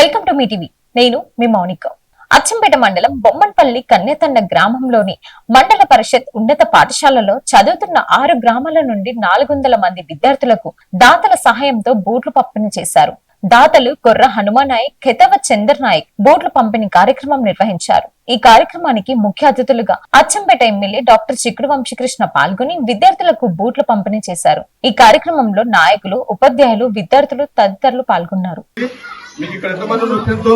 Welcome to me TV. నేను మీ మౌనిక. అచ్చంపేట మండలం బొమ్మన్పల్లి కన్నెతండ గ్రామంలోని మండల పరిషత్ ఉన్నత పాఠశాలలో చదువుతున్న ఆరు గ్రామాల నుండి నాలుగు వందల మంది విద్యార్థులకు దాతల సహాయంతో బూట్లు పంపిణీ చేశారు. దాతలు కొర్ర హనుమానాయక్ కెతవ చందర్ నాయక్ బోట్లు పంపిణీ కార్యక్రమం నిర్వహించారు. ఈ కార్యక్రమానికి ముఖ్య అతిథులుగా అచ్చంపేట ఎమ్మెల్యే డాక్టర్ చిక్కుడు వంశీకృష్ణ పాల్గొని విద్యార్థులకు బూట్లు పంపిణీ చేశారు. ఈ కార్యక్రమంలో నాయకులు ఉపాధ్యాయులు విద్యార్థులు తదితరులు పాల్గొన్నారు. మీకు ఇక్కడ ఎంతమంది ఉన్నారు?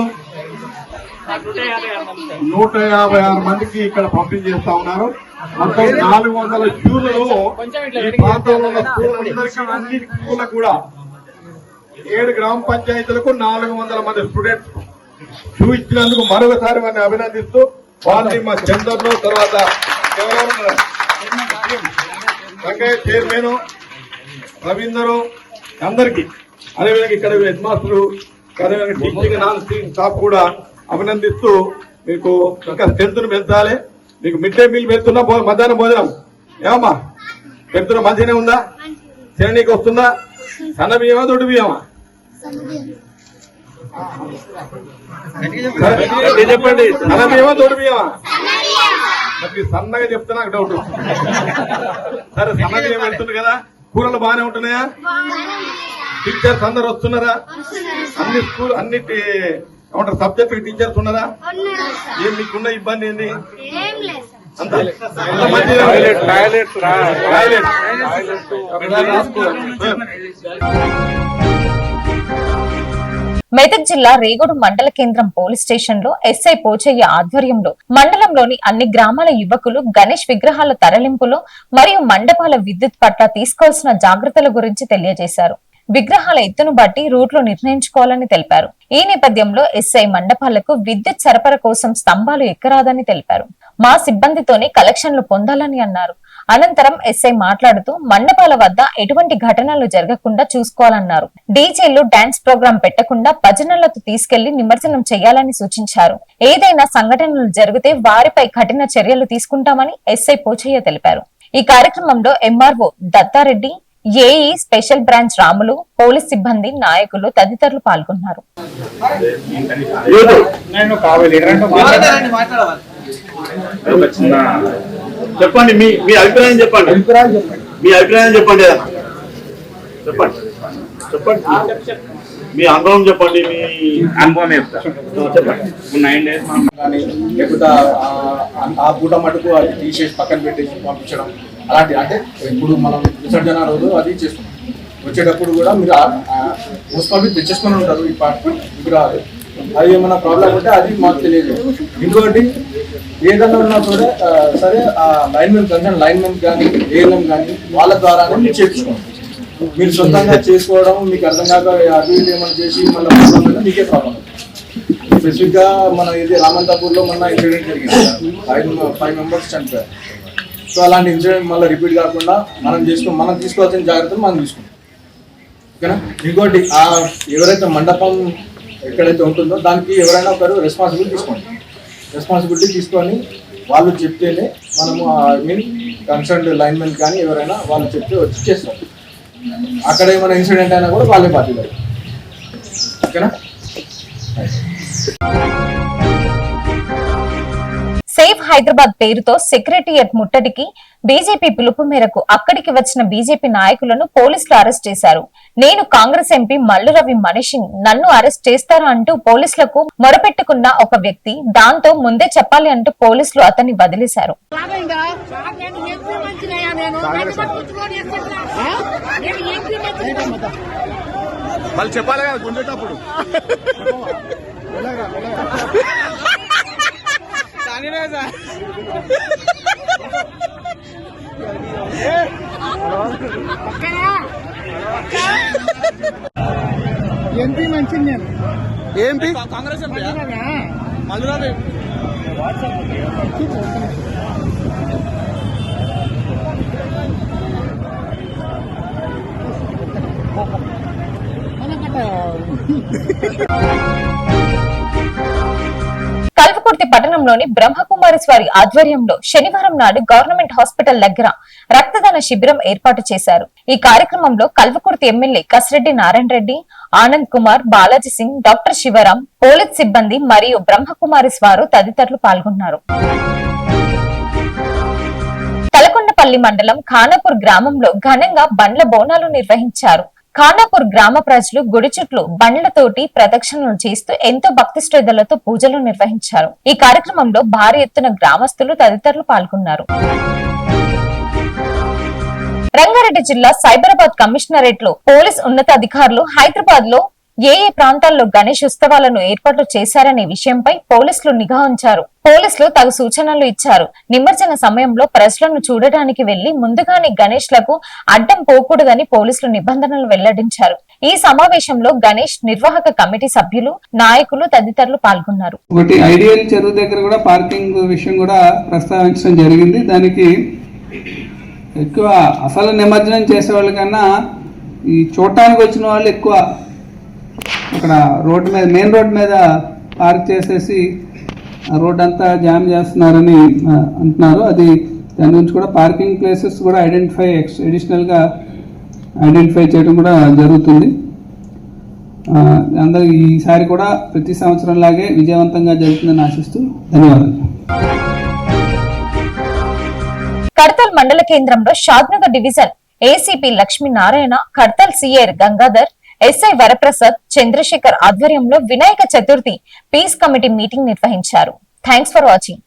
నూట యాభై ఆరు మందికి ఇక్కడ పంపిణీ చేస్తా ఉన్నారు. మొత్తం నాలుగు వందల క్యూలలో ఈ ప్రాంతంలో ఉన్న అన్ని స్కూళ్ళకు కూడా ఏడు గ్రామ పంచాయతీలకు నాలుగు వందల మంది స్టూడెంట్స్ క్యూ ఇచ్చినందుకు మరొకసారి వారిని అభినందిస్తూ వారిని మా చందర్లో తర్వాత ఎవరెవరు వెంకయ్య చైర్మన్ రవీందరు అందరికి. అదేవిధంగా ఇక్కడ head master teaching non teaching staff కూడా అభినందిస్తూ మీకు ఇంకా స్ట్రెంత్ పెంచాలి. మీకు మిడ్ డే మీల్ పెడుతున్నా మధ్యాహ్నం భోజనం. ఏమమ్మా? పెడుతున్నా మంచిగానే ఉందా? తిననీకి వస్తుందా? సన్న బియ్యమా దొడ్డు బియ్యమా? చెప్పండి. సన్న బియ్యమా దొడ్డు బియ్యమా? సన్నగా చెప్తే నాకు డౌట్ సరే సన్న బియ్యం పెడుతుంది కదా. కూరలు బాగానే ఉంటున్నాయా? టీచర్స్ అందరు వస్తున్నారా? అన్ని స్కూల్ అన్ని ఏమంటారు సబ్జెక్ట్ టీచర్స్ ఉన్నారా? ఏం మీకున్న ఇబ్బంది ఏంది? టాయిలెట్ మెదక్ జిల్లా రేగుడు మండల కేంద్రం పోలీస్ స్టేషన్లో ఎస్ఐ పోచయ్య ఆధ్వర్యంలో మండలంలోని అన్ని గ్రామాల యువకులు గణేష్ విగ్రహాల తరలింపులో మరియు మండపాల విద్యుత్ పట్ల తీసుకోవాల్సిన జాగ్రత్తల గురించి తెలియజేశారు. విగ్రహాల ఎత్తును బట్టి రూట్లు నిర్ణయించుకోవాలని తెలిపారు. ఈ నేపథ్యంలో ఎస్ఐ మండపాలకు విద్యుత్ సరఫరా కోసం స్తంభాలు ఎక్కరాదని తెలిపారు. మా సిబ్బందితోనే కలెక్షన్లు పొందాలని అన్నారు. అనంతరం ఎస్ఐ మాట్లాడుతూ మండపాల వద్ద ఎటువంటి ఘటనలు జరగకుండా చూసుకోవాలన్నారు. డీజేలు డాన్స్ ప్రోగ్రాం పెట్టకుండా భజనలతో తీసుకెళ్ళి నిమజ్జనం చేయాలని సూచించారు. ఏదైనా సంఘటనలు జరిగితే వారిపై కఠిన చర్యలు తీసుకుంటామని ఎస్ఐ పోచయ్య తెలిపారు. ఈ కార్యక్రమంలో MRO Dattareddy AE special branch Ramulu police సిబ్బంది నాయకులు తదితరులు పాల్గొన్నారు. చెప్పండి మీ మీ అభిప్రాయం చెప్పండి. మీ అభిప్రాయం చెప్పండి. ఏదన్నా. చెప్పండి. చెప్పండి. మీ అనుభవం చెప్పండి మీ అనుభవం చెప్పండి. నైన్ డేస్ కానీ లేకపోతే ఆ- ఆ పూట మటుకు అది తీసేసి పక్కన పెట్టేసి పంపించడం అలాంటి అంటే ఇప్పుడు మనం విసర్జన రోజు అది చేస్తున్నాం వచ్చేటప్పుడు కూడా మీరు మున్సిపాలిటీ తెచ్చేసుకొని ఉంటారు ఈ పార్ట్. విగ్రహాలు అది ఏమైనా ప్రాబ్లం ఉంటే అది మాకు తెలియదు. ఇంకోటి ఏదైనా ఉన్నా కూడా సరే ఆ లైన్మెన్ కన్సర్న్ లైన్మెన్ కానీ ఏఎల్ఎం కానీ వాళ్ళ ద్వారానే మీరు చేర్చుకోండి మీరు సొంతంగా చేసుకోవడం మీకు అర్థం కాక అటు ఇటు ఏమైనా చేసి మళ్ళీ ప్రాబ్లం మీకే ప్రాబ్లం. స్పెసిఫిక్గా మన ఇది రామంతాపూర్లో మొన్న ఇన్సిడెంట్ జరిగింది. ఫైవ్ ఫైవ్ మెంబర్స్ చనిపోయారు. సో అలాంటి ఇన్సిడెంట్ మళ్ళీ రిపీట్ కాకుండా మనం చేసుకో మనం తీసుకోవాల్సిన జాగ్రత్తలు మనం తీసుకుంటాం. ఓకేనా? ఇంకోటి ఆ ఎవరైతే మండపం ఎక్కడైతే ఉంటుందో దానికి ఎవరైనా ఒకరు రెస్పాన్సిబిలిటీ తీసుకోండి. రెస్పాన్సిబిలిటీ తీసుకొని వాళ్ళు చెప్తేనే మనము ఐ మీన్ కన్సర్న్ లైన్మెన్ కానీ ఎవరైనా వాళ్ళు చెప్తే వచ్చి చేస్తారు. అక్కడ ఏమైనా ఇన్సిడెంట్ అయినా కూడా వాళ్ళే బాధ్యత ఓకేనా? సేఫ్ హైదరాబాద్ పేరుతో సెక్రటరియట్ ముట్టడికి బీజేపీ పిలుపు మేరకు అక్కడికి వచ్చిన బీజేపీ నాయకులను పోలీసులు అరెస్ట్ చేశారు. నేను కాంగ్రెస్ ఎంపీ మల్లు రవి మనిషి నన్ను అరెస్ట్ చేస్తారా అంటూ పోలీసులకు మొరపెట్టుకున్న ఒక వ్యక్తి దాంతో ముందే చెప్పాలి అంటూ పోలీసులు అతన్ని వదిలేశారు. నేను ఎంపీ మంచినయ్యా నేను ఎంపీ మంచిని వాళ్ళు చెప్పాలి కదా పట్టణంలోని బ్రహ్మకుమారి స్వారి ఆధ్వర్యంలో శనివారం నాడు గవర్నమెంట్ హాస్పిటల్ దగ్గర రక్తదాన శిబిరం ఏర్పాటు చేశారు. ఈ కార్యక్రమంలో Kalwakurthy MLA Kasireddy Narayana Reddy Anand Kumar Balaji Singh doctor Shivaram police సిబ్బంది మరియు బ్రహ్మకుమారి స్వారు తదితరులు పాల్గొన్నారు. తలకొండపల్లి మండలం ఖానాపూర్ గ్రామంలో ఘనంగా బండ్ల బోనాలు నిర్వహించారు. ఖానాపూర్ గ్రామ ప్రజలు గుడి చుట్లు బండ్లతోటి ప్రదక్షిణలు చేస్తూ ఎంతో భక్తి శ్రద్ధలతో పూజలు నిర్వహించారు. ఈ కార్యక్రమంలో భారీ ఎత్తున గ్రామస్తులు తదితరులు పాల్గొన్నారు. రంగారెడ్డి జిల్లా సైబరాబాద్ కమిషనరేట్లో పోలీస్ ఉన్నతాధికారులు హైదరాబాద్లో ఏ ఏ ప్రాంతాల్లో గణేష్ ఉత్సవాలను ఏర్పాట్లు చేశారనే విషయంపై పోలీసులు నిఘా ఉంచారు. పోలీసులు తగు సూచనలు ఇచ్చారు. నిమజ్జన సమయంలో ప్రజలను చూడటానికి వెళ్ళి ముందుగానే గణేష్లకు అడ్డం పోకూడదని పోలీసులు నిబంధనలు వెల్లడించారు. ఈ సమావేశంలో గణేష్ నిర్వాహక కమిటీ సభ్యులు నాయకులు తదితరులు పాల్గొన్నారు. ఒకటి ఐడియల్ చెరువు దగ్గర కూడా పార్కింగ్ విషయం కూడా ప్రస్తావించడం జరిగింది. దానికి ఎక్కువ అసలు నిమజ్జనం చేసే వాళ్ళకన్నా ఈ చూడటానికి వచ్చిన వాళ్ళు ఎక్కువ ఇక్కడ రోడ్డు మీద మెయిన్ రోడ్ మీద పార్క్ చేసేసి రోడ్డు రోడ్ అంతా జామ్ చేస్తున్నారని అంటున్నారు. అది దాని గురించి కూడా పార్కింగ్ ప్లేసెస్ కూడా ఐడెంటిఫై ఎక్స్ అడిషనల్గా ఐడెంటిఫై చేయడం కూడా జరుగుతుంది. అందరూ ఈసారి కూడా ప్రతి సంవత్సరం లాగే విజయవంతంగా జరుగుతుందని ఆశిస్తూ ధన్యవాదాలు. కడతల్ మండల కేంద్రంలో Shadnagar division ACP Lakshminarayana Kadthal CR Gangadhar SI Varaprasad Chandrashekar ఆధ్వర్యంలో Vinayaka Chaturthi peace committee meeting నిర్వహించారు. Thanks for watching.